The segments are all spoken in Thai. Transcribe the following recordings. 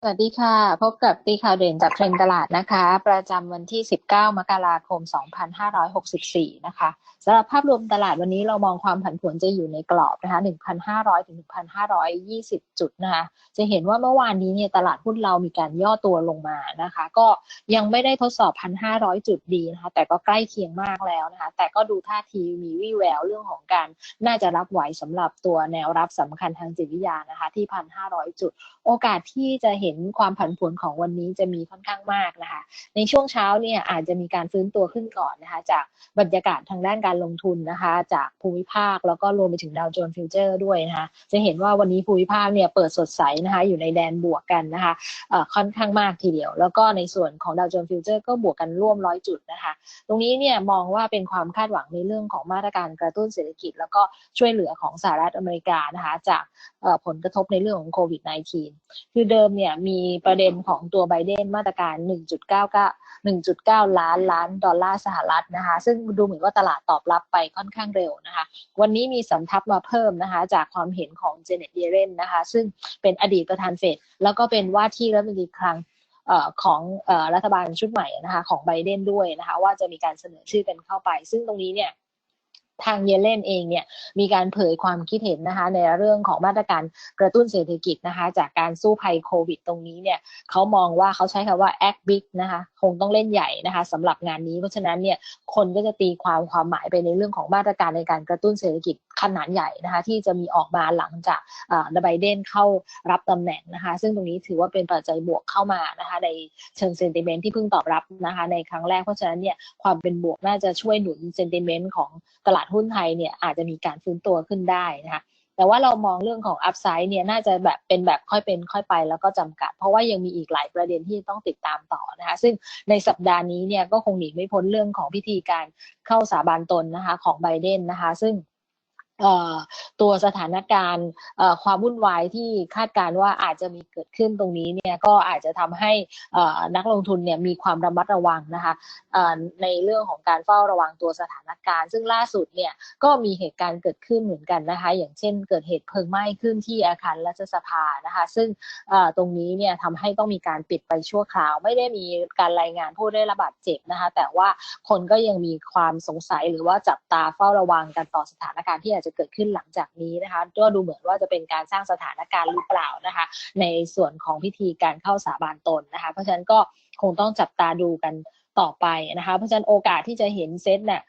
สวัสดีค่ะ พบกับตีข่าวเด่นจากเทรนตลาดนะคะ ประจำวันที่ 19 มกราคม 2564 นะคะ สำหรับภาพรวมตลาดวันนี้เรามองความผันผวนจะอยู่ในกรอบนะคะ1,500 ถึง 1,520 จุดนะคะ จะเห็นว่าเมื่อวานนี้เนี่ยตลาดหุ้นเรามีการย่อตัวลงมานะคะ ก็ยังไม่ได้ทดสอบ 1,500 จุดดีนะคะ แต่ก็ใกล้เคียงมากแล้วนะคะ แต่ก็ดูท่าทีมีวี่แววเรื่องของการน่าจะรับไหวสำหรับตัวแนวรับสำคัญทางจิตวิทยานะคะ ที่ 1,500 จุด โอกาสที่จะเห็นความผันผวนของวันนี้จะมีค่อนข้างมากนะคะ ในช่วงเช้าเนี่ยอาจจะมีการฟื้นตัวขึ้นก่อนนะคะ จากบรรยากาศทางด้านการลงทุนนะคะ จากภูมิภาคแล้วก็รวมไปถึงดาวโจนส์ฟิวเจอร์ด้วยนะคะ จะเห็นว่าวันนี้ภูมิภาคเนี่ยเปิดสดใสนะคะ อยู่ในแดนบวกกันนะคะค่อนข้างมากทีเดียว แล้วก็ในส่วนของดาวโจนส์ฟิวเจอร์ก็บวกกันร่วมร้อยจุดนะคะ ตรงนี้เนี่ยมองว่าเป็นความคาดหวังในเรื่องของมาตรการกระตุ้นเศรษฐกิจ แล้วก็ช่วยเหลือของสหรัฐอเมริกานะคะ จากผลกระทบในเรื่องของโควิด -19 คือเดิมเนี่ยมีประเด็นของตัวไบเดนมาตรการ 1.99 1.9 ล้านล้านดอลลาร์สหรัฐนะคะ ซึ่งดูเหมือนว่าตลาดตอบรับไปค่อนข้างเร็วนะคะ วันนี้มีสำทับมาเพิ่มนะคะ จากความเห็นของเจเน็ตเยเรนนะคะ ซึ่งเป็นอดีตประธานเฟดแล้วก็เป็นว่าที่รัฐมนตรีคลังของรัฐบาลชุดใหม่นะคะของไบเดนด้วยนะคะ ว่าจะมีการเสนอชื่อกันเข้าไป ซึ่งตรงนี้เนี่ย ทางเยเลนเองเนี่ยมีการเผยความคิดเห็นนะคะในเรื่องของมาตรการกระตุ้นเศรษฐกิจนะคะจากการสู้ภัยโควิดตรงนี้เนี่ยเขามองว่าเขาใช้คำว่า act big นะคะคงต้องเล่นใหญ่นะคะสำหรับงานนี้เพราะฉะนั้นเนี่ยคนก็จะตีความความหมายไปในเรื่องของมาตรการในการกระตุ้นเศรษฐกิจขนาดใหญ่นะคะที่จะมีออกมาหลังจากไบเดนเข้ารับตำแหน่งนะคะซึ่งตรงนี้ถือว่าเป็นปัจจัยบวกเข้ามานะคะในเชิงเซนติเมนต์ที่เพิ่งตอบรับนะคะในครั้งแรกเพราะฉะนั้นเนี่ยความเป็นบวกน่าจะช่วยหนุนเซนติเมนต์ของตลาดหุ้นไทยเนี่ยอาจจะมีการฟื้นตัวขึ้นได้นะคะแต่ว่าเรามองเรื่องของอัพไซด์เนี่ยน่าจะแบบเป็นแบบค่อยเป็นค่อยไปแล้วก็จำกัด เพราะว่ายังมีอีกหลายประเด็นที่ต้องติดตามต่อนะคะซึ่งในสัปดาห์นี้เนี่ยก็คงหนีไม่พ้นเรื่องของพิธีการเข้าสาบานตนนะคะของไบเดนนะคะซึ่ง ตัวสถานการณ์ความวุ่นวายที่คาดการว่าอาจจะมีเกิดขึ้นตรงนี้เนี่ยก็อาจจะทำให้นักลงทุนเนี่ยมีความระมัดระวังนะคะในเรื่องของการเฝ้าระวังตัวสถานการณ์ ซึ่งล่าสุดเนี่ยก็มีเหตุการณ์เกิดขึ้นเหมือนกันนะคะ อย่างเช่นเกิดเหตุเพลิงไหม้ขึ้นที่อาคารรัฐสภานะคะ ซึ่งตรงนี้เนี่ยทำให้ต้องมีการปิดไปชั่วคราว ไม่ได้มีการรายงานผู้ได้รับบาดเจ็บนะคะ แต่ว่าคนก็ยังมีความสงสัยหรือว่าจับตาเฝ้าระวังกันต่อสถานการณ์ที่อาจจะจะเกิดขึ้นหลังจากนี้นะคะก็ดูเหมือนว่าจะเป็นการสร้างสถานการณ์หรือเปล่านะคะ ในส่วนของพิธีการเข้าสาบานตนนะคะ เพราะฉะนั้นก็คงต้องจับตาดูกันต่อไปนะคะ เพราะฉะนั้นโอกาสที่จะเห็นเซตเนี่ย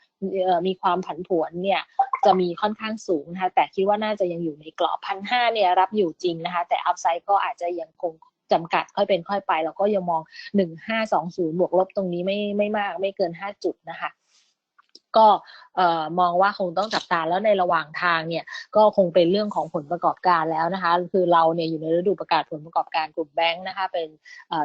มีความผันผวนเนี่ยจะมีค่อนข้างสูงนะคะแต่คิดว่าน่าจะยังอยู่ในกรอบพันห้าเนี่ยรับอยู่จริงนะคะ แต่อัพไซด์ก็อาจจะยังคงจำกัดค่อยเป็นค่อยไป แล้วก็ยังมอง 1520 บวกลบตรงนี้ไม่ไม่มากไม่เกิน 5 จุดนะคะ ก็มองว่าคงต้องจับตาแล้วในระหว่างทางเนี่ยก็คงเป็นเรื่องของผลประกอบการแล้วนะคะคือเราเนี่ยอยู่ในฤดูประกาศผลประกอบการกลุ่มแบงค์นะคะเป็น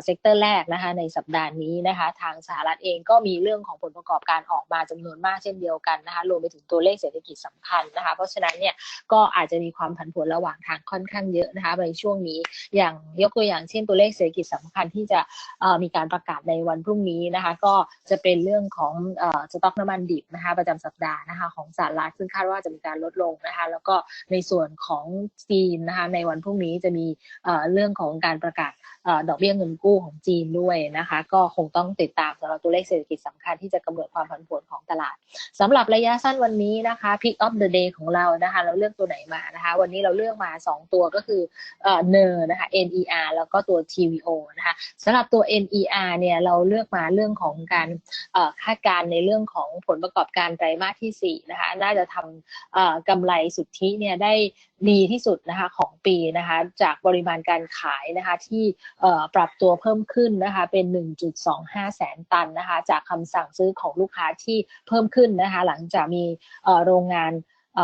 เซกเตอร์แรกนะคะในสัปดาห์นี้นะคะทางสหรัฐเองก็มีเรื่องของผลประกอบการออกมาจำนวนมากเช่นเดียวกันนะคะรวมไปถึงตัวเลขเศรษฐกิจสำคัญนะคะเพราะฉะนั้นเนี่ยก็อาจจะมีความผันผวนระหว่างทางค่อนข้างเยอะนะคะในช่วงนี้อย่างยกตัวอย่างเช่นตัวเลขเศรษฐกิจสำคัญที่จะมีการประกาศในวันพรุ่งนี้นะคะก็จะเป็นเรื่องของสต็อกน้ำมันดิบนะคะประจำสัปดาห์นะคะของสหรัฐซึ่งคาดว่าจะมีการลดลงนะคะแล้วก็ในส่วนของจีนนะคะในวันพรุ่งนี้จะมีเรื่องของการประกาศดอกเบี้ยเงินกู้ของจีนด้วยนะคะ ก็คงต้องติดตามสำหรับตัวเลขเศรษฐกิจสำคัญที่จะกำหนดความผันผวนของตลาดสำหรับระยะสั้นวันนี้นะคะ Pick of the day ของเรานะคะ เราเลือกตัวไหนมานะคะ วันนี้เราเลือกมา 2 ตัวก็คือเนอร์นะคะ NER แล้วก็ตัว TVO นะคะสำหรับตัว NER เนี่ยเราเลือกมาเรื่องของการคาดการณ์ในเรื่องของผลประกอบการไตรมาสที่4นะคะน่าจะทำกำไรสุทธิเนี่ยได้ ดีที่สุดนะคะของปีนะคะจากปริมาณการขายนะคะที่ปรับตัวเพิ่มขึ้นนะคะเป็น 1.25 แสนตันนะคะจากคำสั่งซื้อของลูกค้าที่เพิ่มขึ้นนะคะหลังจากมีโรงงาน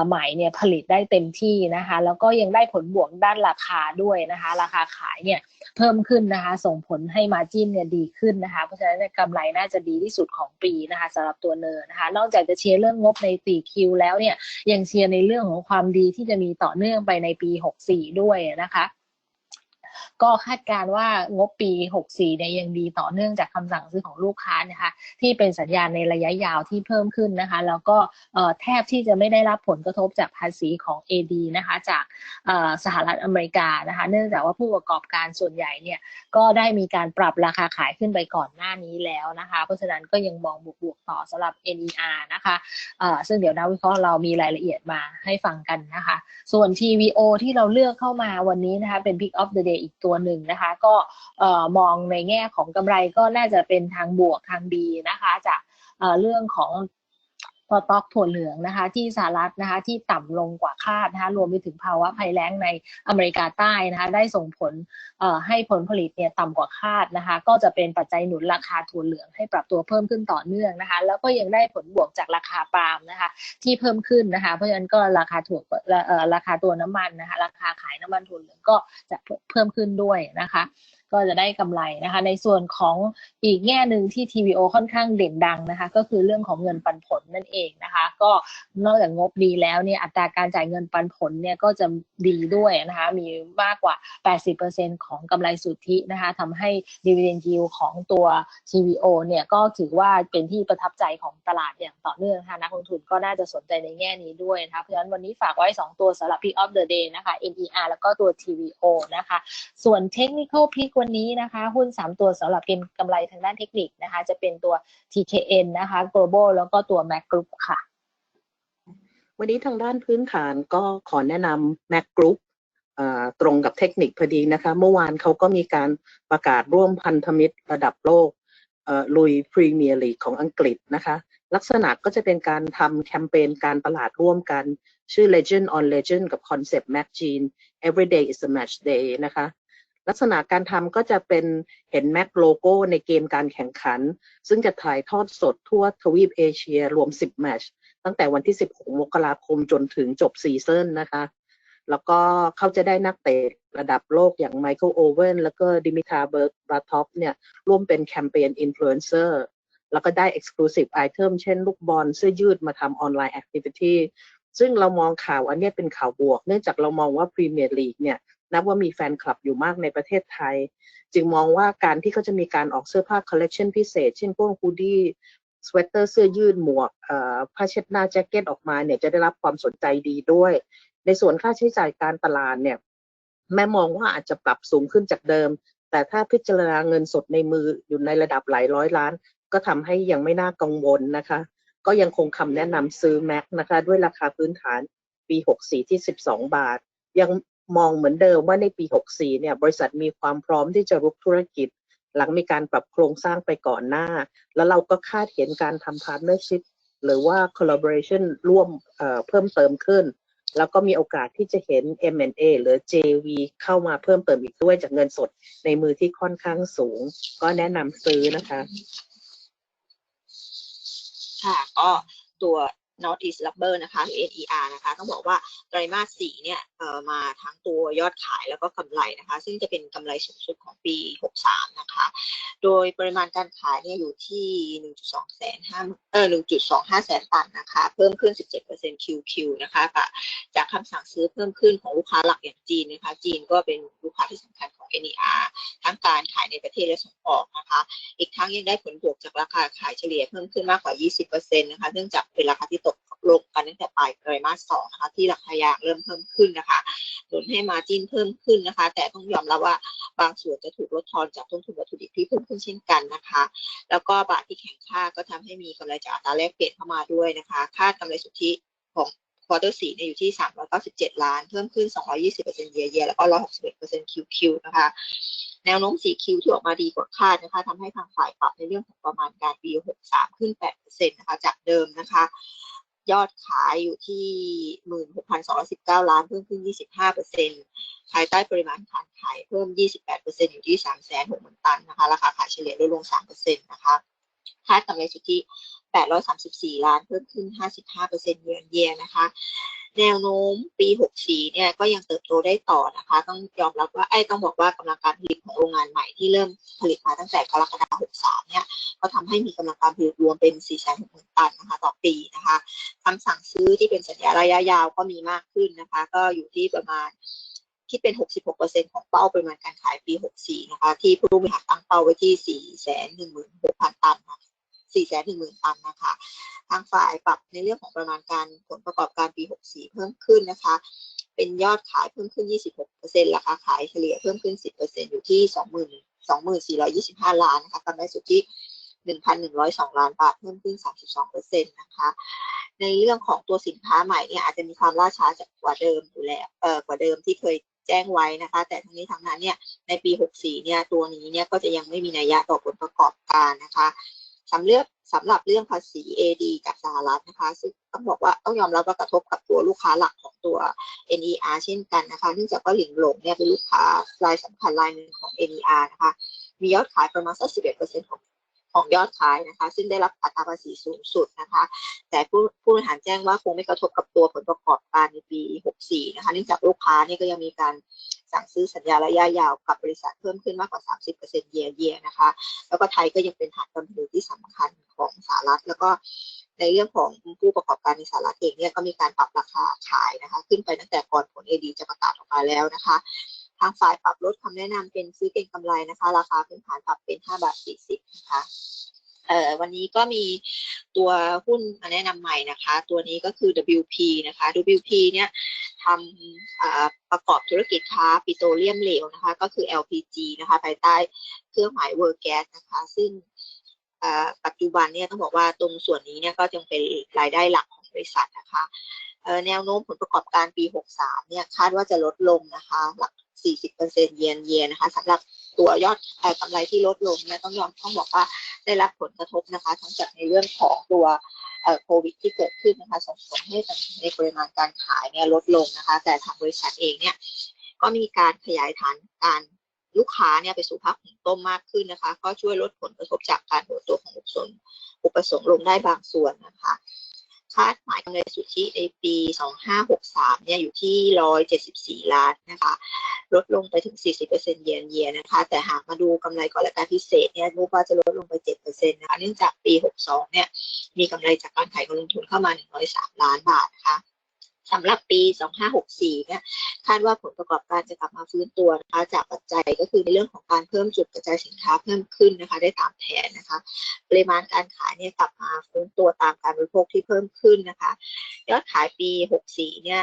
ใหม่เนี่ยผลิตได้เต็มที่นะคะ แล้วก็ยังได้ผลบวกด้านราคาด้วยนะคะ ราคาขายเนี่ยเพิ่มขึ้นนะคะ ส่งผลให้มาจิ้นเนี่ยดีขึ้นนะคะ เพราะฉะนั้นกำไรน่าจะดีที่สุดของปีนะคะสำหรับตัวเนินนะคะ นอกจากจะเชียร์เรื่องงบในตีคิวแล้วเนี่ยยังเชียร์ในเรื่องของความดีที่จะมีต่อเนื่องไปในปี 64 ด้วยนะคะ ก็คาดการว่างบปี 64เนี่ยยังดีต่อเนื่องจากคำสั่งซื้อของลูกค้านะคะที่เป็นสัญญาณในระยะยาวที่เพิ่มขึ้นนะคะแล้วก็แทบที่จะไม่ได้รับผลกระทบจากภาษีของ AD นะคะจากสหรัฐอเมริกานะคะเนื่องจากว่าผู้ประกอบการส่วนใหญ่เนี่ยก็ได้มีการปรับราคาขายขึ้นไปก่อนหน้านี้แล้วนะคะเพราะฉะนั้นก็ยังมองบวกๆต่อสำหรับ NER นะคะซึ่งเดี๋ยวนักวิเคราะห์เรามีรายละเอียดมาให้ฟังกันนะคะ ส่วน TVO ที่เราเลือกเข้ามาวันนี้นะคะเป็น Pick of the Day อีกตัวัวหนึ่งนะคะ ก็มองในแง่ของกำไรก็น่าจะเป็นทางบวกทางดีนะคะ จากเรื่องของ สต็อกถั่วเหลืองนะคะ ที่สหรัฐนะคะที่ต่ำลงกว่าคาดนะคะรวมไปถึงภาวะภัยแล้งในอเมริกาใต้นะคะได้ส่งผลให้ผลผลิตเนี่ยต่ำกว่าคาดนะคะ ก็จะเป็นปัจจัยหนุนราคาถั่วเหลืองให้ปรับตัวเพิ่มขึ้นต่อเนื่องนะคะ แล้วก็ยังได้ผลบวกจากราคาปาล์มนะคะ ที่เพิ่มขึ้นนะคะ เพราะฉะนั้นก็ราคาถั่วราคาตัวน้ำมันนะคะ ราคาขายน้ำมันถั่วเหลืองก็จะเพิ่มขึ้นด้วยนะคะ ก็จะได้กำไรนะคะ ในส่วนของอีกแง่หนึ่งที่ TVO ค่อนข้างเด่นดังนะคะ ก็คือเรื่องของเงินปันผลนั่นเองนะคะ ก็นอกจากงบดีแล้วเนี่ยอัตราการจ่ายเงินปันผลเนี่ยก็จะดีด้วยนะคะ มีมากกว่า 80%ของกำไรสุทธินะคะทำให้ dividend yield ของตัว TVO เนี่ยก็ถือว่าเป็นที่ประทับใจของตลาดอย่างต่อเนื่องค่ะนักลงทุนก็น่าจะสนใจในแง่นี้ด้วยนะคะเพราะฉะนั้นวันนี้ฝากไว้ 2 ตัวสำหรับ Pick of the Day นะคะ NER แล้วก็ตัว TVO นะคะ ส่วน Technical Pick วันนี้นะคะ หุ้น 3 ตัวสำหรับเก็งกำไรทางด้านเทคนิคนะคะ จะเป็นตัว TKN นะคะ Global แล้วก็ตัว Mac Group ค่ะ วันนี้ทางด้านพื้นฐานก็ขอแนะนำ Mac Group ตรงกับเทคนิคพอดีนะคะ เมื่อวานเขาก็มีการประกาศร่วมพันธมิตรระดับโลกลุยพรีเมียร์ลีกของอังกฤษนะคะ ลักษณะก็จะเป็นการทำแคมเปญการตลาดร่วมกัน ชื่อ Legend on Legend กับ Concept Mac Gene Every Day is a Match Day นะคะ ลักษณะการทำก็จะเป็นเห็นแม็กโลโก้ในเกมการแข่งขัน ซึ่งจะถ่ายทอดสดทั่วทวีปเอเชียรวม 10 แมชตั้งแต่วันที่ 16 มกราคมจนถึงจบซีซั่นนะคะ แล้วก็เขาจะได้นักเตะระดับโลกอย่างไมเคิลโอเวนแล้วก็ดิมิทาเบิร์กบาท็อปเนี่ยร่วมเป็นแคมเปญอินฟลูเอนเซอร์แล้วก็ได้ Exclusive Item เช่น ลูกบอลเสื้อยืดมาทำออนไลน์แอคทิวิตี้ซึ่งเรามองข่าวอันนี้เป็นข่าวบวก เนื่องจากเรามองว่าพรีเมียร์ลีกเนี่ย นับว่ามีแฟนคลับอยู่มากในประเทศไทย จึงมองว่าการที่เขาจะมีการออกเสื้อผ้าคอลเลกชันพิเศษ เช่นพวกฮูดี้สเวตเตอร์เสื้อยืดหมวกผ้าเช็ดหน้าแจ็คเก็ตออกมาเนี่ยจะได้รับความสนใจดีด้วย ในส่วนค่าใช้จ่ายการตลาดเนี่ยแม่มองว่าอาจจะปรับสูงขึ้นจากเดิม แต่ถ้าพิจารณาเงินสดในมืออยู่ในระดับหลายร้อยล้าน ก็ทำให้ยังไม่น่ากังวลนะคะ ก็ยังคงคำแนะนำซื้อแม็กนะคะ ด้วยราคาพื้นฐานปี 64 ที่ 12 บาท ยัง มองเหมือนเดิมว่าในปี 64 เนี่ย บริษัทมีความพร้อมที่จะรุกธุรกิจ หลังมีการปรับโครงสร้างไปก่อนหน้า แล้วเราก็คาดเห็นการทำ partnership หรือว่า collaboration ร่วมเเพิ่มเติมขึ้น แล้วก็มีโอกาสที่จะเห็น M&A หรือ JV เข้ามาเพิ่มเติมอีกด้วยจากเงินสดในมือที่ค่อนข้างสูง ก็แนะนำซื้อนะคะ ค่ะก็ตัว North East Rubber นะคะ หรือ NER นะคะ ต้องบอกว่าไตรมาสสี่เนี่ยมาทั้งตัวยอดขายแล้วก็กำไรนะคะ ซึ่งจะเป็นกำไรสูงสุดของปี 63 นะคะ โดยปริมาณการขายเนี่ยอยู่ที่ 1.2 แสนห้าเออ1.25 แสนตันนะคะ เพิ่มขึ้น 17% QQ นะคะจากคำสั่งซื้อเพิ่มขึ้นของลูกค้าหลักอย่างจีนนะคะ จีนก็เป็นลูกค้าที่สำคัญ NER ทั้งการขายในประเทศและส่งออกนะคะ อีกทั้งยังได้ผลบวกจากราคาขายเฉลี่ยเพิ่มขึ้นมากกว่า 20%นะคะ เนื่องจากเป็นราคาที่ตกลงกันตั้งแต่ปลายไตรมาสสองนะคะ ที่ราคายางเริ่มเพิ่มขึ้นนะคะจนให้มาจิ้นเพิ่มขึ้นนะคะ แต่ต้องยอมรับว่าบางส่วนจะถูกลดทอนจากต้นทุนวัตถุดิบที่เพิ่มขึ้นเช่นกันนะคะ แล้วก็บาทที่แข็งค่าก็ทำให้มีกำไรจากอัตราแลกเปลี่ยนเข้ามาด้วยนะคะ คาดกำไรสุทธิของ ควอเตอร์สี่เนี่ยอยู่ที่ 397 ล้าน เพิ่มขึ้น 220%เยียเยียแล้วก็ 161% QQ นะคะ แนวโน้ม 4Q ที่ออกมาดีกว่าคาดนะคะทำให้ทางฝ่ายปรับในเรื่องของประมาณการปี 63 ขึ้น 8%นะคะ จากเดิมนะคะ ยอดขายอยู่ที่ 16,219 ล้าน เพิ่มขึ้น 25%ภายใต้ปริมาณการขายเพิ่ม 28%อยู่ที่ 360,000ตันนะคะ ราคาขายเฉลี่ยลดลง 3%นะคะ คาดกำไรสุทธิ 834 ล้านเพิ่มขึ้น 55%เยือนเยียนะคะ แนวโน้มปี 64 เนี่ยก็ยังเติบโตได้ต่อนะคะ ต้องยอมรับว่าไอ้ต้องบอกว่ากำลังการผลิตของโรงงานใหม่ที่เริ่มผลิตมาตั้งแต่กรกฎาคม 63 เนี่ยก็ทำให้มีกำลังการผลิตรวมเป็น 460,000 ตันนะคะต่อปีนะคะคำสั่งซื้อที่เป็นสัญญาระยะยาวก็มีมากขึ้นนะคะ ก็อยู่ที่ประมาณคิดเป็น 66%ของเป้าปริมาณการขายปี 64 นะคะ ที่ผู้บริหารตั้งเป้าไว้ที่ 416,000 ตันค่ะ 410,000 ตันนะคะ ทางฝ่ายปรับในเรื่องของประมาณการผลประกอบการปี 64 เพิ่มขึ้นนะคะ เป็นยอดขายเพิ่มขึ้น 26%ราคาขายเฉลี่ยเพิ่มขึ้น 10%อยู่ที่20,000 2425 ล้านนะคะกำไรสุทธิ1,102 ล้านบาทเพิ่มขึ้น 32%นะคะ ในเรื่องของตัวสินค้าใหม่เนี่ยอาจจะมีความล่าช้าจากกว่าเดิมอยู่แล้วเอ่อกว่าเดิมที่เคยแจ้งไว้นะคะ แต่ทั้งนี้ทั้งนั้นเนี่ยในปี 64 เนี่ยตัวนี้เนี่ยก็จะยังไม่มีนัยยะต่อผลประกอบการนะคะ สำเรื่องสำหรับเรื่องภาษี AD จากสหรัฐนะคะ ซึ่งต้องบอกว่าต้องยอมรับว่ากระทบกับตัวลูกค้าหลักของตัว NER เช่นกันนะคะเนื่องจากว่าหลิงหลงเนี่ยเป็นลูกค้ารายสำคัญรายหนึ่งของ NER นะคะ มียอดขายประมาณสัก 11%ของของยอดขายนะคะ ซึ่งได้รับอัตราภาษีสูงสุดนะคะ แต่ผู้ผู้บริหารแจ้งว่าคงไม่กระทบกับตัวผลประกอบการในปี 64 นะคะเนื่องจากลูกค้านี่ก็ยังมีการ สั่งซื้อสัญญาระยะยาวกับบริษัทเพิ่มขึ้นมากกว่า 30%เยียเยียนะคะ แล้วก็ไทยก็ยังเป็นฐานการผลิตที่สำคัญของสหรัฐ แล้วก็ในเรื่องของผู้ประกอบการในสหรัฐเองเนี่ยก็มีการปรับราคาขายนะคะ ขึ้นไปตั้งแต่ก่อนผล AD จะประกาศออกมาแล้วนะคะ ทางฝ่ายปรับลดคำแนะนำเป็นซื้อเก็งกำไรนะคะ ราคาพื้นฐานปรับเป็น 5 บาท 40นะคะ เอ่อวันนี้ก็มีตัวหุ้นมาแนะนำใหม่นะคะ ตัวนี้ก็คือ WP นะคะ WP เนี่ยทำประกอบธุรกิจค้าปิโตรเลียมเหลวนะคะ ก็คือ LPG นะคะภายใต้เครื่องหมาย World Gas นะคะ ซึ่งปัจจุบันเนี่ยต้องบอกว่าตรงส่วนนี้เนี่ยก็ยังเป็นรายได้หลักของบริษัทนะคะ แนวโน้มผลประกอบการปี 63 เนี่ยคาดว่าจะลดลงนะคะหลัก 40%เยียนเยียนะคะสำหรับตัวยอดกำไรที่ลดลงเนี่ยต้องยอมต้องบอกว่าได้รับผลกระทบนะคะ ทั้งจากในเรื่องของตัวโควิดที่เกิดขึ้นนะคะส่งผลให้ในปริมาณการขายเนี่ยลดลงนะคะ แต่ทางบริษัทเองเนี่ยก็มีการขยายฐานการลูกค้าเนี่ยไปสู่ภาคหุงต้มมากขึ้นนะคะ ก็ช่วยลดผลกระทบจากการหดตัวของอุปสงค์อุปสงค์ลงได้บางส่วนนะคะาดหมายกำไรสุทธิในปี 2563 เนี่ยอยู่ที่ 174 ล้านนะคะ ลดลงไปถึง 40%เยียนเยียนะคะ แต่หากมาดูกำไรก่อนและการพิเศษเนี่ยรู้ว่าจะลดลงไป 7%นะคะ เนื่องจากปี 62 เนี่ย มีกำไรจากการขายกองลงทุนเข้ามา 103 ล้านบาทนะคะ สำหรับปี 2564 เนี่ยคาดว่าผลประกอบการจะกลับมาฟื้นตัวนะคะจากปัจจัยก็คือในเรื่องของการเพิ่มจุดกระจายสินค้าเพิ่มขึ้นนะคะ ได้ตามแผนนะคะ ปริมาณการขายเนี่ยกลับมาฟื้นตัวตามการบริโภคที่เพิ่มขึ้นนะคะ ยอดขายปี 64 เนี่ย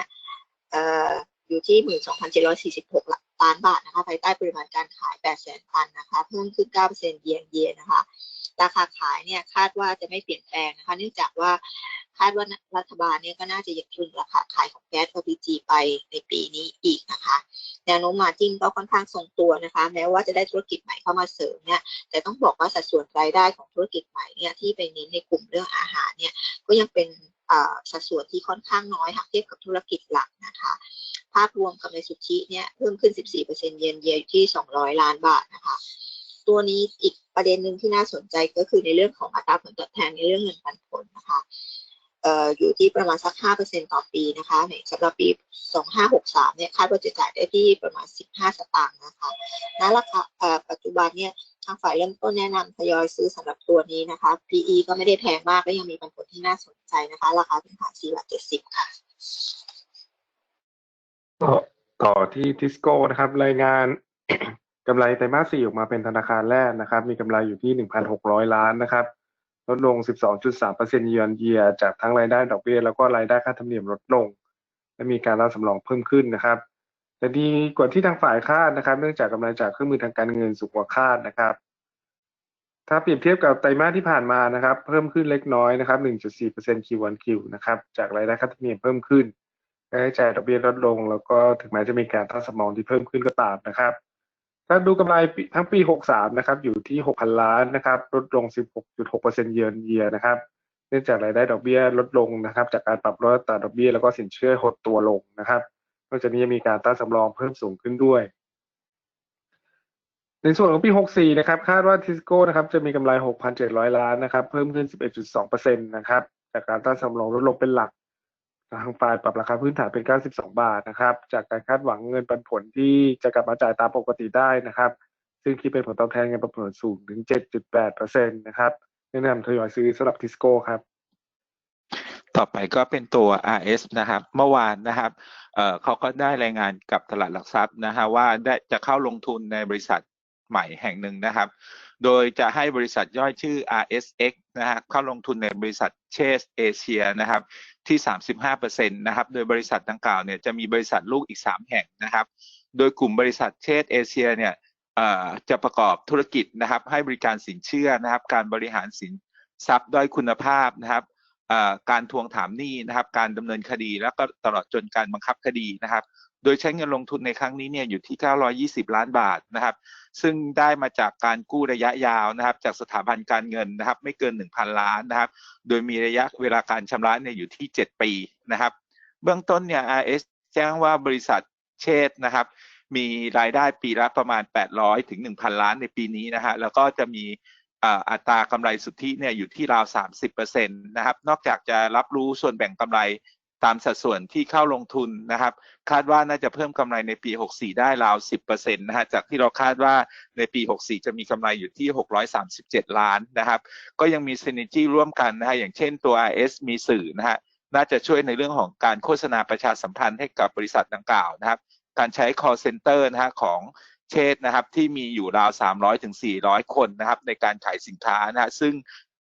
เอ่ออยู่ที่ 12,746ล้านบาทนะคะภายใต้ปริมาณการขาย 800,000ตันนะคะ เพิ่มขึ้น 9%เยียร์เยียนะคะ ราคาขายเนี่ยคาดว่าจะไม่เปลี่ยนแปลงนะคะ เนื่องจากว่า คาดว่ารัฐบาลเนี่ยก็น่าจะยังตรึงราคาขายของแก๊ส LPG ไปในปีนี้อีกนะคะแนวโน้มมาจิ้งก็ค่อนข้างทรงตัวนะคะ แม้ว่าจะได้ธุรกิจใหม่เข้ามาเสริมเนี่ยแต่ต้องบอกว่าสัดส่วนรายได้ของธุรกิจใหม่เนี่ยที่ไปเน้นในกลุ่มเรื่องอาหารเนี่ยก็ยังเป็นอ่าสัดส่วนที่ค่อนข้างน้อยหากเทียบกับธุรกิจหลักนะคะภาพรวมกำไรสุทธิเนี่ยเพิ่มขึ้น 14%เยนเยียอยู่ที่ 200 ล้านบาทนะคะ ตัวนี้อีกประเด็นหนึ่งที่น่าสนใจก็คือในเรื่องของอัตราผลตอบแทนในเรื่องเงินปันผลนะคะ อยู่ที่ประมาณสัก 5%ต่อปีนะคะสำหรับปี 2563 เนี่ยคาดว่าจะจ่ายได้ที่ประมาณ 15 สตางค์นะคะณราคาปัจจุบันเนี่ยทางฝ่ายเริ่มต้นแนะนำทยอยซื้อสำหรับตัวนี้นะคะ PE ก็ไม่ได้แพงมากและยังมีปันผลที่น่าสนใจนะคะ ราคาพื้นฐาน4บาท70 ค่ะต่อต่อที่ทิสโก้นะครับ รายงานกำไรไตรมาสสี่ออกมาเป็นธนาคารแรกนะครับ มีกำไรอยู่ที่ 1,600 ล้านนะครับ ลดลง 12.3%เยือนเยียจากทั้งรายได้ดอกเบี้ยแล้วก็รายได้ค่าธรรมเนียมลดลง และมีการรับสำรองเพิ่มขึ้นนะครับ แต่ดีกว่าที่ทางฝ่ายคาดนะครับ เนื่องจากกำไรจากเครื่องมือทางการเงินสูงกว่าคาดนะครับ ถ้าเปรียบเทียบกับไตรมาสที่ผ่านมานะครับ เพิ่มขึ้นเล็กน้อยนะครับ 1.4% Q1Q นะครับจากรายได้ค่าธรรมเนียมเพิ่มขึ้นค่าใช้จ่ายดอกเบี้ยลดลง แล้วก็ถึงแม้จะมีการตั้งสำรองที่เพิ่มขึ้นก็ตามนะครับ ถ้าดูกำไรทั้งปี 63 นะครับ อยู่ที่ 6,000 ล้านนะครับ ลดลง 16.6%เยือนเยียนะครับ เนื่องจากรายได้ดอกเบี้ยลดลงนะครับ จากการปรับลดอัตราดอกเบี้ยแล้วก็สินเชื่อหดตัวลงนะครับ นอกจากนี้ยังมีการตั้งสำรองเพิ่มสูงขึ้นด้วย ในส่วนของปี 64 นะครับ คาดว่าทิสโก้นะครับ จะมีกำไร 6,700 ล้านนะครับ เพิ่มขึ้น 11.2%นะครับ จากการตั้งสำรองลดลงเป็นหลัก ทางฝ่ายปรับราคาพื้นฐานเป็น 92 บาทนะครับ จากการคาดหวังเงินปันผลที่จะกลับมาจ่ายตามปกติได้นะครับ ซึ่งคิดเป็นผลตอบแทนเงินปันผลสูงถึง 7.8%นะครับแนะนำทยอยซื้อสำหรับทิสโก้ครับ ต่อไปก็เป็นตัว RS นะครับ เมื่อวานนะครับเเขาก็ได้รายงานกับตลาดหลักทรัพย์นะฮะว่าได้จะเข้าลงทุนในบริษัทใหม่แห่งหนึ่งนะครับ โดยจะให้บริษัทย่อยชื่อ RSX นะฮะเข้าลงทุนในบริษัทเชสเอเชียนะครับที่ 35%นะครับโดยบริษัทดังกล่าวเนี่ยจะมีบริษัทลูกอีก 3 แห่งนะครับโดยกลุ่มบริษัทเชสเอเชียเนี่ยจะประกอบธุรกิจนะครับให้บริการสินเชื่อนะครับการบริหารสินทรัพย์ด้อยคุณภาพนะครับการทวงถามหนี้นะครับการดำเนินคดี แล้วก็ตลอดจนการบังคับคดีนะครับ โดยใช้เงินลงทุนในครั้งนี้เนี่ยอยู่ที่ 920 ล้านบาทนะครับ ซึ่งได้มาจากการกู้ระยะยาวนะครับ จากสถาบันการเงินนะครับ ไม่เกิน 1,000 ล้านนะครับ โดยมีระยะเวลาการชำระเนี่ยอยู่ที่ 7 ปีนะครับ เบื้องต้นเนี่ย RS แจ้งว่าบริษัทเชษนะครับมีรายได้ปีละประมาณ 800 ถึง 1,000 ล้านในปีนี้นะฮะ แล้วก็จะมีอัตรากำไรสุทธิเนี่ยอยู่ที่ราว 30%นะครับ นอกจากจะรับรู้ส่วนแบ่งกำไร ตามสัดส่วนที่เข้าลงทุนนะครับ คาดว่าน่าจะเพิ่มกำไรในปี 64 ได้ราว 10%นะฮะจากที่เราคาดว่าในปี 64 จะมีกำไรอยู่ที่ 637 ล้านนะครับ ก็ยังมี synergy ร่วมกันนะฮะอย่างเช่นตัว RS มีสื่อนะฮะน่าจะช่วยในเรื่องของการโฆษณาประชาสัมพันธ์ให้กับบริษัทดังกล่าวนะครับ การใช้ call center นะฮะของเชษนะครับที่มีอยู่ราว 300-400 คนนะครับในการขายสินค้านะฮะซึ่ง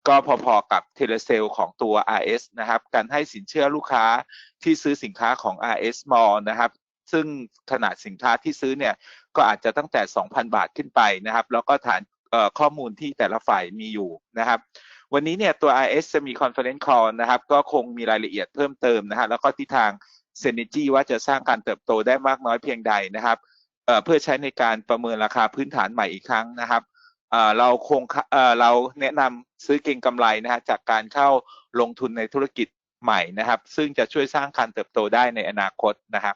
ก็พอๆกับเทเลเซลของตัว RS นะครับ การให้สินเชื่อลูกค้าที่ซื้อสินค้าของ RS Mall นะครับ ซึ่งขนาดสินค้าที่ซื้อเนี่ย ก็อาจจะตั้งแต่ 2,000 บาทขึ้นไปนะครับ แล้วก็ฐานข้อมูลที่แต่ละฝ่ายมีอยู่นะครับ วันนี้เนี่ยตัว RS จะมี conference call นะครับ ก็คงมีรายละเอียดเพิ่มเติมนะฮะ แล้วก็ทิศทาง Synergy ว่าจะสร้างการเติบโตได้มากน้อยเพียงใดนะครับเเพื่อใช้ในการประเมินราคาพื้นฐานใหม่อีกครั้งนะครับ เราคงเราแนะนำซื้อเก็งกำไรนะฮะจากการเข้าลงทุนในธุรกิจใหม่นะครับ ซึ่งจะช่วยสร้างการเติบโตได้ในอนาคตนะครับ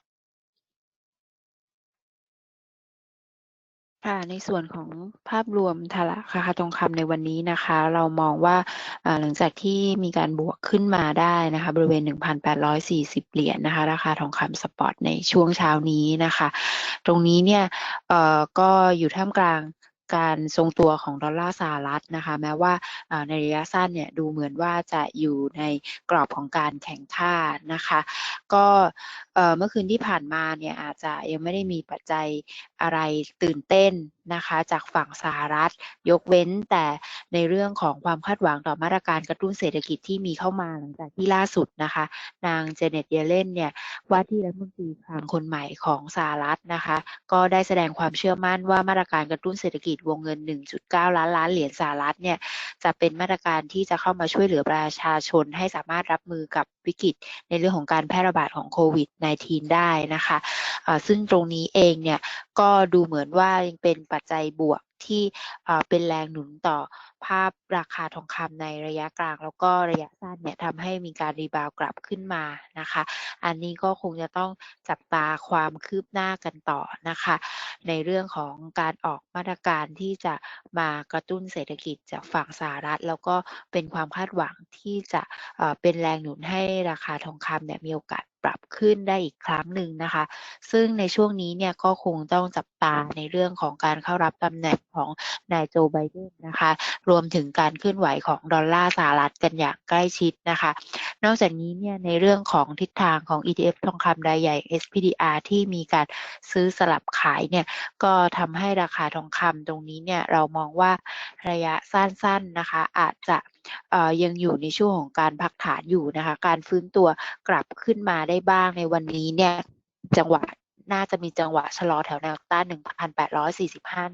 ค่ะในส่วนของภาพรวมตลาดราคาทองคำในวันนี้นะคะ เรามองว่าหลังจากที่มีการบวกขึ้นมาได้นะคะ บริเวณ 1,840 เหรียญนะคะ ราคาทองคำสปอตในช่วงเช้านี้นะคะ ตรงนี้เนี่ยก็อยู่ท่ามกลาง การทรงตัวของดอลลาร์สหรัฐนะคะ แม้ว่าในระยะสั้นเนี่ยดูเหมือนว่าจะอยู่ในกรอบของการแข่งค่านะคะ ก็ เมื่อคืนที่ผ่านมาเนี่ยอาจจะยังไม่ได้มีปัจจัยอะไรตื่นเต้นนะคะจากฝั่งสหรัฐ ยกเว้นแต่ในเรื่องของความคาดหวังต่อมาตรการกระตุ้นเศรษฐกิจที่มีเข้ามาหลังจากที่ล่าสุดนะคะ นางเจเน็ตเยเลนเนี่ยว่าที่รัฐมนตรีคลังคนใหม่ของสหรัฐนะคะ ก็ได้แสดงความเชื่อมั่นว่ามาตรการกระตุ้นเศรษฐกิจวงเงิน 1.9 ล้านล้านเหรียญสหรัฐเนี่ยจะเป็นมาตรการที่จะเข้ามาช่วยเหลือประชาชนให้สามารถรับมือกับวิกฤตในเรื่องของการแพร่ระบาดของโควิด -19 ได้นะคะะซึ่งตรงนี้เองเนี่ยก็ดูเหมือนว่ายังเป็นปัจจัยบวก ที่เป็นแรงหนุนต่อภาพราคาทองคำในระยะกลาง แล้วก็ระยะสั้นเนี่ยทำให้มีการรีบาวกลับขึ้นมานะคะ อันนี้ก็คงจะต้องจับตาความคืบหน้ากันต่อนะคะ ในเรื่องของการออกมาตรการที่จะมากระตุ้นเศรษฐกิจจากฝั่งสหรัฐ แล้วก็เป็นความคาดหวังที่จะเป็นแรงหนุนให้ราคาทองคำเนี่ยมีโอกาส ปรับขึ้นได้อีกครั้งหนึ่งนะคะ ซึ่งในช่วงนี้เนี่ยก็คงต้องจับตาในเรื่องของการเข้ารับตำแหน่งของนายโจไบเดนนะคะ รวมถึงการเคลื่อนไหวของดอลลาร์สหรัฐกันอย่างใกล้ชิดนะคะ นอกจากนี้เนี่ยในเรื่องของทิศทางของ ETF ทองคำรายใหญ่ SPDR ที่มีการซื้อสลับขายเนี่ยก็ทำให้ราคาทองคำตรงนี้เนี่ยเรามองว่าระยะสั้นๆนะคะอาจจะยังอยู่ในช่วงของการพักฐานอยู่นะคะ การฟื้นตัวกลับขึ้นมาได้บ้างในวันนี้เนี่ยจังหวะ น่าจะมีจังหวะชะลอแถวแนวต้าน1,845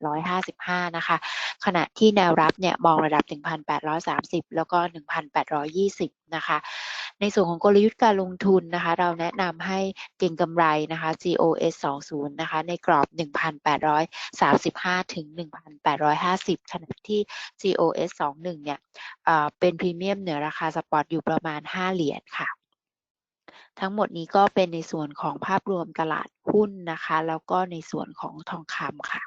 1,855 นะคะ ขณะที่แนวรับเนี่ยมองระดับ 1,830 แล้วก็ 1,820 นะคะ ในส่วนของกลยุทธ์การลงทุนนะคะ เราแนะนำให้เก็งกำไรนะคะ GOS 20นะคะ ในกรอบ 1,835 ถึง 1,850 ขณะที่ GOS 21เนี่ยเอ่อเป็นพรีเมียมเหนือราคาสปอตอยู่ประมาณ 5 เหรียญค่ะ ทั้งหมดนี้ก็เป็นในส่วนของภาพรวมตลาดหุ้นนะคะ แล้วก็ในส่วนของทองคำค่ะ